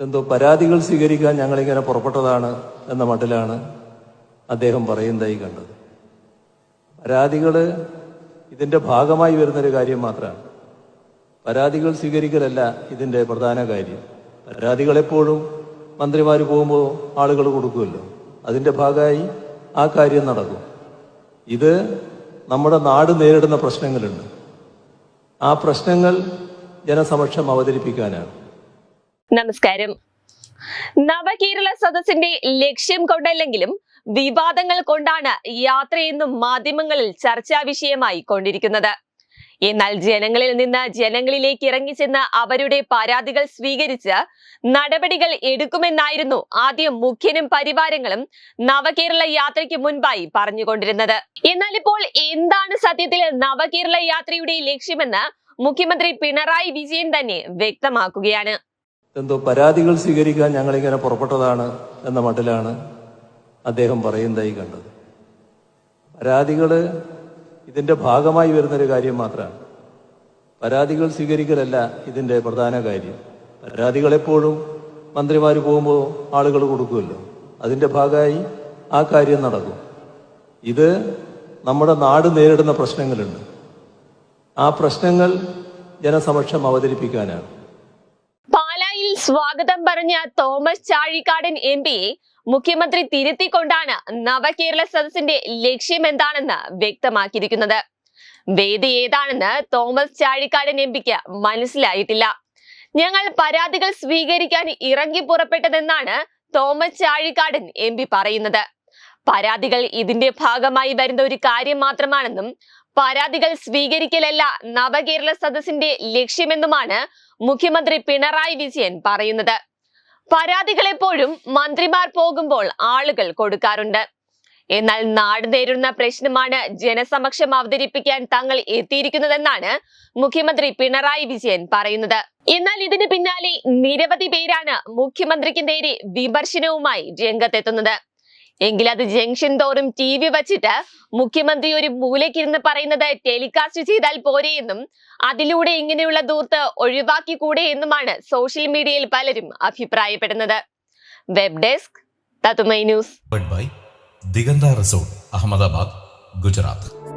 എന്തോ പരാതികൾ സ്വീകരിക്കാൻ ഞങ്ങളിങ്ങനെ പുറപ്പെട്ടതാണ് എന്ന മട്ടിലാണ് അദ്ദേഹം പറയുന്നതായി കണ്ടത്. പരാതികൾ ഇതിന്റെ ഭാഗമായി വരുന്നൊരു കാര്യം മാത്രമാണ്. പരാതികൾ സ്വീകരിക്കലല്ല ഇതിന്റെ പ്രധാന കാര്യം. പരാതികൾ എപ്പോഴും മന്ത്രിമാർ പോകുമ്പോൾ ആളുകൾ കൊടുക്കുമല്ലോ. അതിന്റെ ഭാഗമായി ആ കാര്യം നടക്കും. ഇത് നമ്മുടെ നാട് നേരിടുന്ന പ്രശ്നങ്ങളുണ്ട്. ആ പ്രശ്നങ്ങൾ ജനസമക്ഷം അവതരിപ്പിക്കാനാണ്. നമസ്കാരം. നവകേരള സദസ്സിന്റെ ലക്ഷ്യം കൊണ്ടല്ലെങ്കിലും വിവാദങ്ങൾ കൊണ്ടാണ് യാത്രയെന്നും മാധ്യമങ്ങളിൽ ചർച്ചാ വിഷയമായി കൊണ്ടിരിക്കുന്നത്. എന്നാൽ ജനങ്ങളിൽ നിന്ന് ജനങ്ങളിലേക്ക് ഇറങ്ങിച്ചെന്ന് അവരുടെ പരാതികൾ സ്വീകരിച്ച് നടപടികൾ എടുക്കുമെന്നായിരുന്നു ആദ്യം മുഖ്യനും പരിവാരങ്ങളും നവകേരള യാത്രയ്ക്ക് മുൻപായി പറഞ്ഞുകൊണ്ടിരുന്നത്. എന്നാൽ ഇപ്പോൾ എന്താണ് സത്യത്തിൽ നവകേരള യാത്രയുടെ ലക്ഷ്യമെന്ന് മുഖ്യമന്ത്രി പിണറായി വിജയൻ തന്നെ വ്യക്തമാക്കുകയാണ്. എന്തോ പരാതികൾ സ്വീകരിക്കാൻ ഞങ്ങളിങ്ങനെ പുറപ്പെട്ടതാണ് എന്ന മട്ടിലാണ് അദ്ദേഹം പറയുന്നതായി കണ്ടത്. പരാതികൾ ഇതിന്റെ ഭാഗമായി വരുന്നൊരു കാര്യം മാത്രമാണ്. പരാതികൾ സ്വീകരിക്കലല്ല ഇതിന്റെ പ്രധാന കാര്യം. പരാതികൾ എപ്പോഴും മന്ത്രിമാർ പോകുമ്പോൾ ആളുകൾ കൊടുക്കുമല്ലോ. അതിന്റെ ഭാഗമായി ആ കാര്യം നടക്കും. ഇത് നമ്മുടെ നാട് നേരിടുന്ന പ്രശ്നങ്ങളുണ്ട്. ആ പ്രശ്നങ്ങൾ ജനസമക്ഷം അവതരിപ്പിക്കാനാണ്. സ്വാഗതം പറഞ്ഞ തോമസ് ചാഴിക്കാടൻ എം പിയെ മുഖ്യമന്ത്രി തിരുത്തിക്കൊണ്ടാണ് നവകേരള സദസ്സിന്റെ ലക്ഷ്യം എന്താണെന്ന് വ്യക്തമാക്കിയിരിക്കുന്നത്. വേദി ഏതാണെന്ന് തോമസ് ചാഴിക്കാടൻ എം പിക്ക് മനസ്സിലായിട്ടില്ല. ഞങ്ങൾ പരാതികൾ സ്വീകരിക്കാൻ ഇറങ്ങി പുറപ്പെട്ടതെന്നാണ് തോമസ് ചാഴിക്കാടൻ എം പി പറയുന്നത്. പരാതികൾ ഇതിന്റെ ഭാഗമായി വരുന്ന ഒരു കാര്യം മാത്രമാണെന്നും പരാതികൾ സ്വീകരിക്കലല്ല നവകേരള സദസ്സിന്റെ ലക്ഷ്യമെന്നുമാണ് മുഖ്യമന്ത്രി പിണറായി വിജയൻ പറയുന്നത്. പരാതികൾ എപ്പോഴും മന്ത്രിമാർ പോകുമ്പോൾ ആളുകൾ കൊടുക്കാറുണ്ട്. എന്നാൽ നാട് നേരിടുന്ന പ്രശ്നമാണ് ജനസമക്ഷം അവതരിപ്പിക്കാൻ തങ്ങൾ എത്തിയിരിക്കുന്നതെന്നാണ് മുഖ്യമന്ത്രി പിണറായി വിജയൻ പറയുന്നത്. എന്നാൽ ഇതിന് പിന്നാലെ നിരവധി പേരാണ് മുഖ്യമന്ത്രിക്ക് നേരെ വിമർശനവുമായി രംഗത്തെത്തുന്നത്. എങ്കിൽ അത് ജംഗ്ഷൻ തോറും ടി വി വച്ചിട്ട് മുഖ്യമന്ത്രി ഒരു മൂലക്കിരുന്ന് പറയുന്നത് ടെലികാസ്റ്റ് ചെയ്താൽ പോരെയെന്നും അതിലൂടെ ഇങ്ങനെയുള്ള ദൂർത്ത് ഒഴിവാക്കി കൂടെ എന്നുമാണ് സോഷ്യൽ മീഡിയയിൽ പലരും അഭിപ്രായപ്പെടുന്നത്. വെബ് ഡെസ്ക് തത്തുമൈ ന്യൂസ് ദിഗന്ത റിസോർട്ട് അഹമ്മദാബാദ് ഗുജറാത്ത്